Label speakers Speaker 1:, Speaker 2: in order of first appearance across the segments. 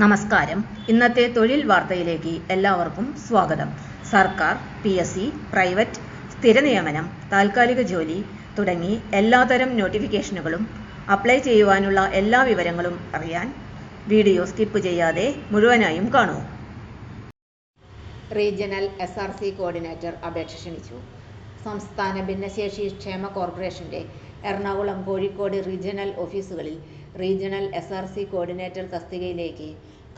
Speaker 1: നമസ്കാരം. ഇന്നത്തെ തൊഴിൽ വാർത്തയിലേക്ക് എല്ലാവർക്കും സ്വാഗതം. സർക്കാർ പി എസ് സി പ്രൈവറ്റ് സ്ഥിര നിയമനം താൽക്കാലിക ജോലി തുടങ്ങി എല്ലാതരം നോട്ടിഫിക്കേഷനുകളും അപ്ലൈ ചെയ്യുവാനുള്ള എല്ലാ വിവരങ്ങളും അറിയാൻ വീഡിയോ സ്കിപ്പ് ചെയ്യാതെ മുഴുവനായും കാണൂ.
Speaker 2: Regional S R C coordinator അപേക്ഷ ക്ഷണിച്ചു. സംസ്ഥാന ഭിന്നശേഷി ക്ഷേമ കോർപ്പറേഷന്റെ എറണാകുളം കോഴിക്കോട് റീജിയണൽ ഓഫീസുകളിൽ regional S R C coordinator തസ്തികയിലേക്ക്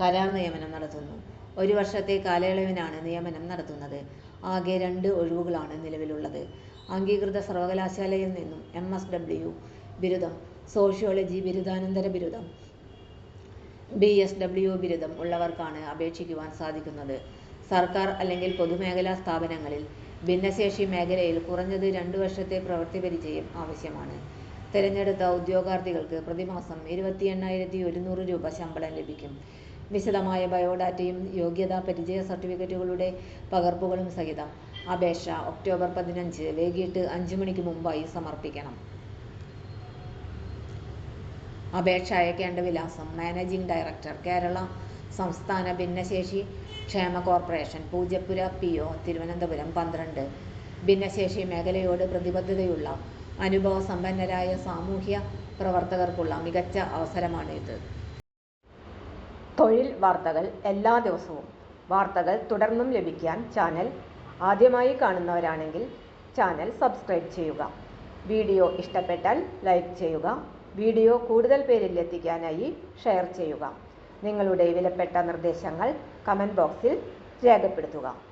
Speaker 2: കരാർ നിയമനം നടത്തുന്നു. ഒരു വർഷത്തെ കാലയളവിനാണ് നിയമനം നടത്തുന്നത്. ആകെ രണ്ട് ഒഴിവുകളാണ് നിലവിലുള്ളത്. അംഗീകൃത സർവകലാശാലയിൽ നിന്നും എം എസ് ഡബ്ല്യു ബിരുദം സോഷ്യോളജി ബിരുദാനന്തര ബിരുദം ബി എസ് ഡബ്ല്യു ബിരുദം ഉള്ളവർക്കാണ് അപേക്ഷിക്കുവാൻ സാധിക്കുന്നത്. സർക്കാർ അല്ലെങ്കിൽ പൊതുമേഖലാ സ്ഥാപനങ്ങളിൽ ഭിന്നശേഷി മേഖലയിൽ കുറഞ്ഞത് രണ്ട് വർഷത്തെ പ്രവൃത്തി പരിചയം ആവശ്യമാണ്. തിരഞ്ഞെടുത്ത ഉദ്യോഗാർത്ഥികൾക്ക് പ്രതിമാസം ഇരുപത്തി എണ്ണായിരത്തി ഒരുന്നൂറ് രൂപ ശമ്പളം ലഭിക്കും. വിശദമായ ബയോഡാറ്റയും യോഗ്യതാ പരിചയ സർട്ടിഫിക്കറ്റുകളുടെ പകർപ്പുകളും സഹിതം അപേക്ഷ ഒക്ടോബർ പതിനഞ്ച് വൈകിട്ട് അഞ്ച് മണിക്ക് മുമ്പായി സമർപ്പിക്കണം. അപേക്ഷ അയക്കേണ്ട വിലാസം മാനേജിംഗ് ഡയറക്ടർ കേരള സംസ്ഥാന ഭിന്നശേഷി ക്ഷേമ corporation Poojappura P O Thiruvananthapuram പന്ത്രണ്ട്. ഭിന്നശേഷി മേഖലയോട് പ്രതിബദ്ധതയുള്ള അനുഭവ സമ്പന്നരായ സാമൂഹ്യ പ്രവർത്തകർക്കുള്ള മികച്ച അവസരമാണ് ഇത് തൊഴിൽ വാർത്തകൾ എല്ലാ ദിവസവും. വാർത്തകൾ തുടർന്നും ലഭിക്കാൻ ചാനൽ ആദ്യമായി കാണുന്നവരാണെങ്കിൽ ചാനൽ സബ്സ്ക്രൈബ് ചെയ്യുക. വീഡിയോ ഇഷ്ടപ്പെട്ടാൽ ലൈക്ക് ചെയ്യുക. വീഡിയോ കൂടുതൽ പേരിൽ എത്തിക്കാനായി ഷെയർ ചെയ്യുക. നിങ്ങളുടെ വിലപ്പെട്ട നിർദ്ദേശങ്ങൾ കമന്റ് ബോക്സിൽ രേഖപ്പെടുത്തുക.